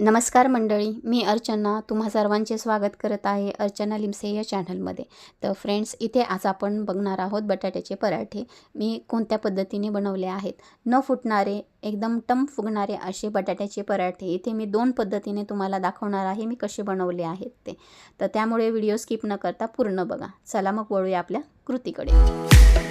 नमस्कार मंडळी मी अर्चना. तुम्हा सर्वांचे स्वागत करत आहे अर्चना लिमसे या चॅनलमध्ये तर फ्रेंड्स इथे आज आपण बघणार आहोत बटाट्याचे पराठे. मी कोणत्या पद्धतीने बनवले आहेत? न फुटणारे एकदम टम फुगणारे असे बटाट्याचे पराठे. इथे मी दोन पद्धतीने तुम्हाला दाखवणार आहे मी कसे बनवले आहेत ते. तर त्यामुळे व्हिडिओ स्किप न करता पूर्ण बघा. चला मग वळूया आपल्या कृतीकडे.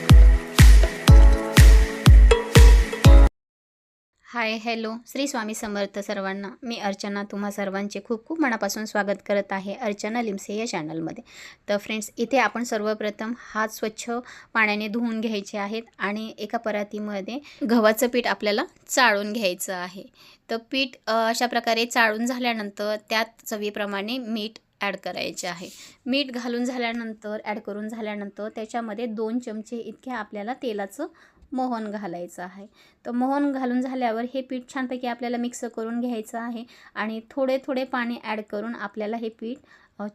Hi hello. श्री स्वामी समर्थ सर्वांना. मी अर्चना. तुम्हा सर्वांचे खूप खूप मनापासून स्वागत करत आहे अर्चना लिमसे या चॅनलमध्ये. तर फ्रेंड्स इथे आपण सर्वप्रथम हात स्वच्छ पाण्याने धुवून घ्यायचे आहेत आणि एका परातीमध्ये गव्हाचं पीठ आपल्याला चाळून घ्यायचं आहे. तर पीठ अशा प्रकारे चाळून झाल्यानंतर त्यात चवीप्रमाणे मीठ ॲड करायचे आहे. मीठ घालून झाल्यानंतर ॲड करून झाल्यानंतर त्याच्यामध्ये दोन चमचे इतके आपल्याला तेलाचं मोहन घालायचं आहे. तर मोहन घालून झाल्यावर हे पीठ छानपैकी आपल्याला मिक्स करून घ्यायचं आहे आणि थोडे थोडे पाणी ॲड करून आपल्याला हे पीठ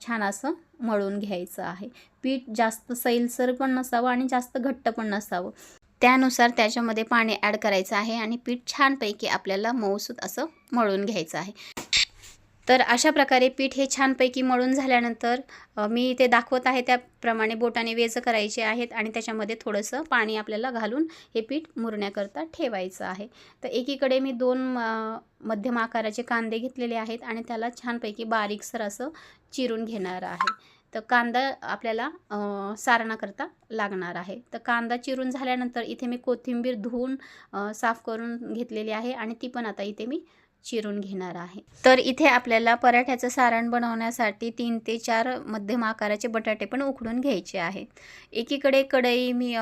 छान असं मळून घ्यायचं आहे. पीठ जास्त सैलसर पण नसावं आणि जास्त घट्ट पण नसावं. त्यानुसार त्याच्यामध्ये पाणी ॲड करायचं आहे आणि पीठ छानपैकी आपल्याला मऊसूत असं मळून घ्यायचं आहे. तर अशा प्रकारे पीठ हे छानपैकी मळून झाल्यानंतर मी इथे दाखवत आहे त्याप्रमाणे बोटाने वेज करायचे आहेत आणि त्याच्यामध्ये थोडंसं पाणी आपल्याला घालून हे पीठ मुरण्याकरता ठेवायचं आहे. तर एकीकडे मी दोन मध्यम आकाराचे कांदे घेतलेले आहेत आणि त्याला छानपैकी बारीकसर असं चिरून घेणार आहे. तर कांदा आपल्याला सारणाकरता लागणार आहे. तर कांदा चिरून झाल्यानंतर इथे मी कोथिंबीर धुवून साफ करून घेतलेली आहे आणि ती पण आता इथे मी चिरून घेणार आहे. तर इथे आपल्याला पराठ्याचं सारण बनवण्यासाठी तीन ते चार मध्यम आकाराचे बटाटे पण उकडून घ्यायचे आहेत एकीकडे कढई मी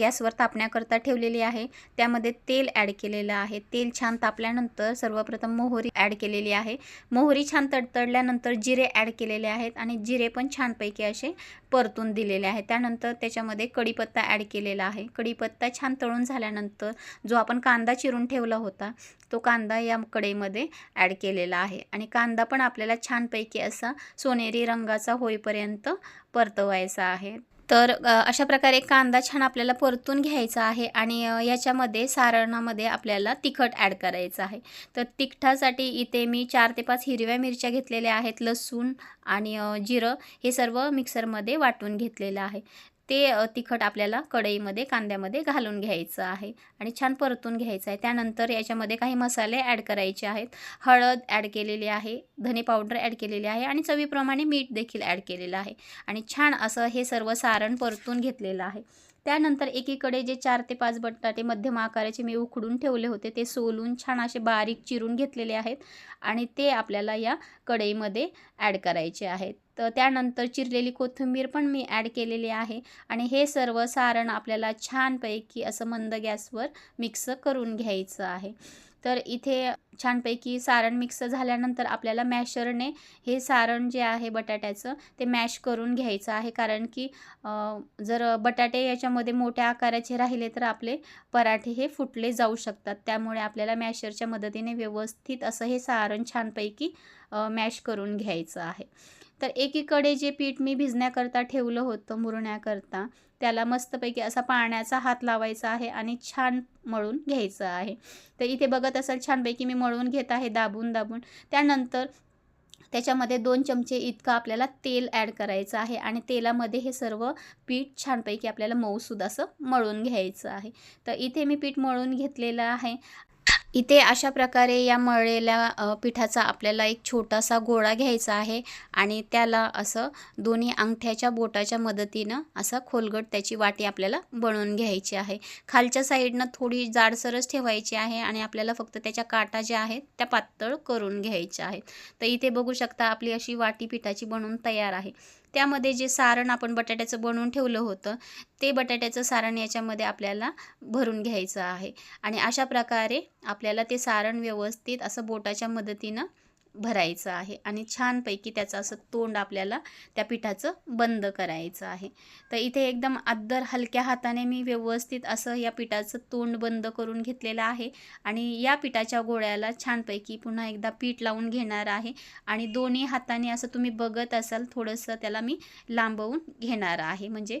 गॅसवर तापण्याकरता ठेवलेली आहे. त्यामध्ये तेल ॲड केलेलं आहे. तेल छान तापल्यानंतर सर्वप्रथम मोहरी ॲड केलेली आहे. मोहरी छान तडतडल्यानंतर जिरे ॲड केलेले आहेत आणि जिरे पण छानपैकी असे परतून दिलेले आहेत. त्यानंतर त्याच्यामध्ये कढीपत्ता ॲड केलेला आहे. कढीपत्ता छान तळून झाल्यानंतर जो आपण कांदा चिरून ठेवला होता तो कांदा या कढईमध्ये ॲड केलेला आहे. आणि कांदा पण आपल्याला छानपैकी असा सोनेरी रंगाचा होईपर्यंत परतवायचा आहे. तर अशा प्रकारे कांदा छान आपल्याला परतून घ्यायचा आहे आणि याच्यामध्ये सारणामध्ये आपल्याला तिखट ॲड करायचं आहे. तर तिखटासाठी इथे मी चार ते पाच हिरव्या मिरच्या घेतलेल्या आहेत लसूण आणि जिरं हे सर्व मिक्सरमध्ये वाटून घेतलेलं आहे. ते तिखट आपल्याला कढईमध्ये कांद्यामध्ये घालून घ्यायचं आहे आणि छान परतून घ्यायचं आहे. त्यानंतर याच्यामध्ये काही मसाले ॲड करायचे आहेत. हळद ॲड केलेली आहे धने पावडर ॲड केलेली आहे आणि चवीप्रमाणे मीठ देखील ॲड केलेलं आहे आणि छान असं हे सर्व सारण परतून घेतलेलं आहे. त्यानंतर एकीकडे जे चार ते पाच बटाटे मध्यम आकाराचे मी उकडून ठेवले होते ते सोलून छान असे बारीक चिरून घेतलेले आहेत आणि ते आपल्याला या कढईमध्ये ॲड करायचे आहेत. तर त्यानंतर चिरलेली कोथिंबीर पण मी ॲड केलेली आहे. आणि हे सर्व सारण आपल्याला छानपैकी असं मंद गॅसवर मिक्स करून घ्यायचं आहे. तर इथे छानपैकी सारण मिक्स झाल्यानंतर आपल्याला मॅशरने हे सारण जे आहे बटाट्याचं ते मॅश करून घ्यायचं आहे. कारण की जर बटाटे याच्यामध्ये मोठ्या आकाराचे राहिले तर आपले पराठे हे फुटले जाऊ शकतात. त्यामुळे आपल्याला मॅशरच्या मदतीने व्यवस्थित असं हे सारण छानपैकी मॅश करून घ्यायचं आहे. तर एकीकडे जे पीठ मी भिजण्याकरता ठेवलं होतं मुरण्याकरता त्याला मस्तपैकी असा पाण्याचा हात लावायचा आहे आणि छान मळून घ्यायचं आहे. तर इथे बघत असाल छानपैकी मी मळून घेत आहे दाबून दाबून. त्यानंतर त्याच्यामध्ये दोन चमचे इतकं आपल्याला तेल ॲड करायचं आहे आणि तेलामध्ये हे सर्व पीठ छानपैकी आपल्याला मऊसूद असं मळून घ्यायचं आहे. तर इथे मी पीठ मळून घेतलेलं आहे. इथे अशा प्रकारे या मळलेल्या पिठाचा आपल्याला एक छोटासा गोळा घ्यायचा आहे आणि त्याला असं दोन्ही अंगठ्याच्या बोटाच्या मदतीनं असं खोलगट त्याची वाटी आपल्याला बनवून घ्यायची आहे. खालच्या साईडनं थोडी जाडसरच ठेवायची आहे आणि आपल्याला फक्त त्याच्या काटा ज्या आहेत त्या पातळ करून घ्यायच्या आहेत. तर इथे बघू शकता आपली अशी वाटी पिठाची बनवून तयार आहे. त्यामध्ये जे सारण आपण बटाट्याचं बनवून ठेवलं होतं ते बटाट्याचं सारण याच्यामध्ये आपल्याला भरून घ्यायचं आहे. आणि अशा प्रकारे आपल्याला ते सारण व्यवस्थित असं बोटाच्या मदतीनं भरायचं आहे आणि छानपैकी त्याचं असं तोंड आपल्याला त्या पिठाचं बंद करायचं आहे. तर इथे एकदम आदर हलक्या हाताने मी व्यवस्थित असं या पिठाचं तोंड बंद करून घेतलेलं आहे आणि या पिठाच्या गोळ्याला छानपैकी पुन्हा एकदा पीठ लावून घेणार आहे आणि दोन्ही हाताने असं तुम्ही बघत असाल थोडंसं त्याला मी लांबवून घेणार आहे. म्हणजे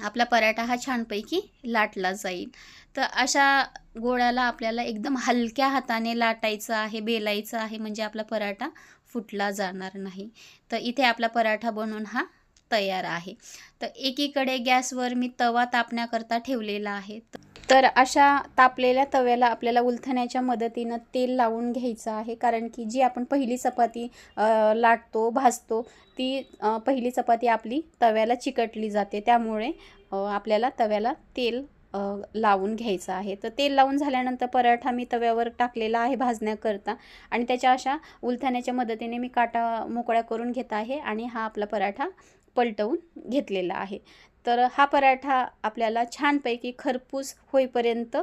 आपला पराठा हा छानपैकी लाटला जाईल. तर अशा गोळ्याला आपल्याला एकदम हलक्या हाताने लाटायचं आहे बेलायचं आहे म्हणजे आपला पराठा फुटला जाणार नाही. तर इथे आपला पराठा बनवून हा तयार आहे. तर एकीकडे गॅसवर मी तवा तापण्याकरता ठेवलेला आहे. तर तर अशा तापलेल्या तव्याला आपल्याला उलथण्याच्या मदतीनं तेल लावून घ्यायचं आहे. कारण की जी आपण पहिली चपाती लाटतो भाजतो ती पहिली चपाती आपली तव्याला चिकटली जाते. त्यामुळे आपल्याला तव्याला तेल लावून घ्यायचं आहे. तर तेल लावून झाल्यानंतर पराठा मी तव्यावर टाकलेला आहे भाजण्याकरता आणि त्याच्या अशा उलथण्याच्या मदतीने मी काटा मोकळ्या करून घेत आहे आणि हा आपला पराठा पलटवून घेतलेला आहे. तर हा पराठा आपल्याला छानपैकी खरपूस होईपर्यंत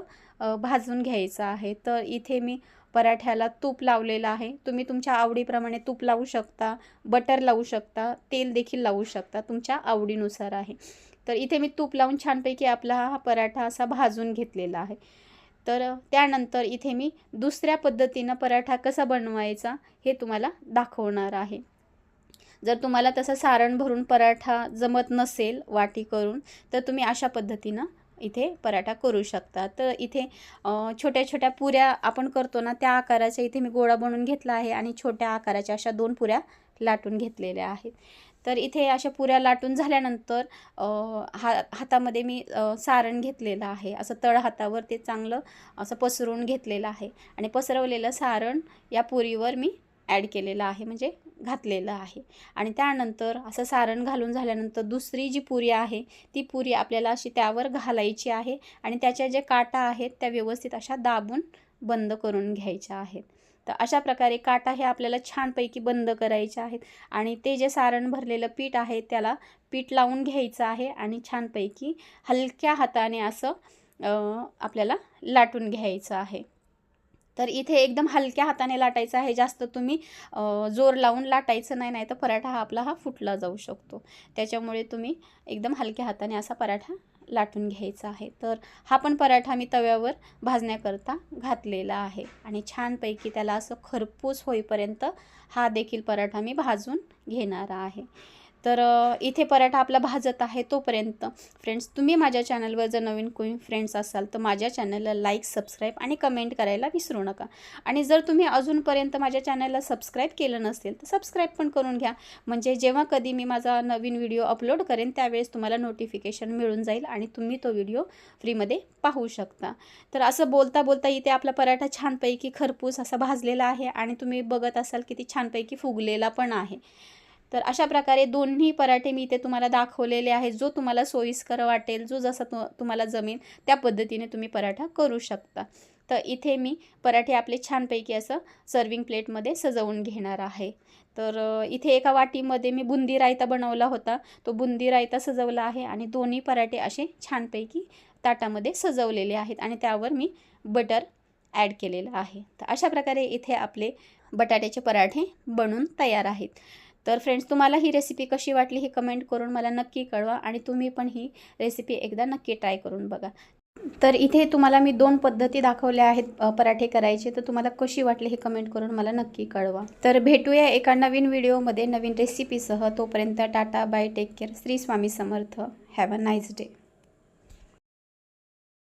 भाजून घ्यायचा आहे. तर इथे मी पराठ्याला तूप लावलेलं आहे. तुम्ही तुमच्या आवडीप्रमाणे तूप लावू शकता बटर लावू शकता तेल देखील लावू शकता तुमच्या आवडीनुसार आहे. तर इथे मी तूप लावून छानपैकी आपला हा पराठा असा भाजून घेतलेला आहे. तर त्यानंतर इथे मी दुसऱ्या पद्धतीनं पराठा कसा बनवायचा हे तुम्हाला दाखवणार आहे. जर तुम्हाला तसं सारण भरून पराठा जमत नसेल वाटी करून तर तुम्ही अशा पद्धतीनं इथे पराठा करू शकता. तर इथे छोट्या छोट्या पुऱ्या आपण करतो ना त्या आकाराच्या इथे मी गोळा बनवून घेतला आहे आणि छोट्या आकाराच्या अशा दोन पुऱ्या लाटून घेतलेल्या आहेत. तर इथे अशा पुऱ्या लाटून झाल्यानंतर हा हातामध्ये मी सारण घेतलेलं आहे. असं तळ हातावर ते चांगलं असं पसरून घेतलेलं आहे. आणि पसरवलेलं सारण या पुरीवर मी ॲड केलेलं आहे म्हणजे घातलेलं आहे. आणि त्यानंतर असं सारण घालून झाल्यानंतर दुसरी जी पुरी आहे ती पुरी आपल्याला अशी त्यावर घालायची आहे आणि त्याच्या जे काटा आहेत त्या व्यवस्थित अशा दाबून बंद करून घ्यायच्या आहेत. तर अशा प्रकारे काटा हे आपल्याला छानपैकी बंद करायचे आहेत आणि ते जे सारण भरलेलं पीठ आहे त्याला पीठ लावून घ्यायचं आहे आणि छानपैकी हलक्या हाताने असं आपल्याला लाटून घ्यायचं आहे. तर इथे एकदम हलक्या हाताने लाटायचं आहे. जास्त तुम्ही जोर लावून लाटायचं नाही नाही तर पराठा हा आपला हा फुटला जाऊ शकतो. त्याच्यामुळे तुम्ही एकदम हलक्या हाताने असा पराठा लाटून घ्यायचा आहे. तर हा पण पराठा मी तव्यावर भाजण्याकरता घातलेला आहे. आणि छानपैकी त्याला असं खरपूस होईपर्यंत हा देखील पराठा मी भाजून घेणार आहे. तर इथे पराठा आपला भाजत आहे तोपर्यंत. फ्रेंड्स तुम्ही माझ्या चॅनलवर जर नवीन कोणी फ्रेंड्स असाल तर माझ्या चॅनलला लाईक सबस्क्राईब आणि कमेंट करायला विसरू नका. आणि जर तुम्ही अजूनपर्यंत माझ्या चॅनलला सबस्क्राईब केलं नसेल तर सबस्क्राईब पण करून घ्या. म्हणजे जेव्हा कधी मी माझा नवीन व्हिडिओ अपलोड करेन त्यावेळेस तुम्हाला नोटिफिकेशन मिळून जाईल आणि तुम्ही तो व्हिडिओ फ्रीमध्ये पाहू शकता. तर असं बोलता बोलता इथे आपला पराठा छानपैकी खरपूस असा भाजलेला आहे आणि तुम्ही बघत असाल किती छानपैकी फुगलेला पण आहे. तर अशा प्रकारे दोन्ही पराठे मी इथे तुम्हाला दाखवलेले आहे जो तुम्हाला सोयीस्कर वाटेल जो जसा तु तुम्हाला जमेल त्या पद्धतीने तुम्ही पराठा करू शकता. तर इथे मी पराठे आपले छानपैकी असं सर्विंग प्लेटमध्ये सजवून घेणार आहे. तर इथे एका वाटीमध्ये मी बुंदी रायता बनवला होता. तो बुंदी रायता सजवला आहे आणि दोन्ही पराठे असे छानपैकी ताटामध्ये सजवलेले आहेत आणि त्यावर मी बटर ॲड केलेलं आहे. तर अशा प्रकारे इथे आपले बटाट्याचे पराठे बनून तयार आहेत. तर फ्रेंड्स तुम्हाला ही रेसिपी कशी वाटली हे कमेंट करून मला नक्की कळवा आणि तुम्ही पण ही रेसिपी एकदा नक्की ट्राय करून बघा. तर इथे तुम्हाला मी दोन पद्धती दाखवल्या आहेत पराठे करायचे. तर तुम्हाला कशी वाटली हे कमेंट करून मला नक्की कळवा. तर भेटूया एका नवीन व्हिडिओमध्ये नवीन रेसिपीसह तोपर्यंत tata bye take care Shri Swami Samarth. Have a nice day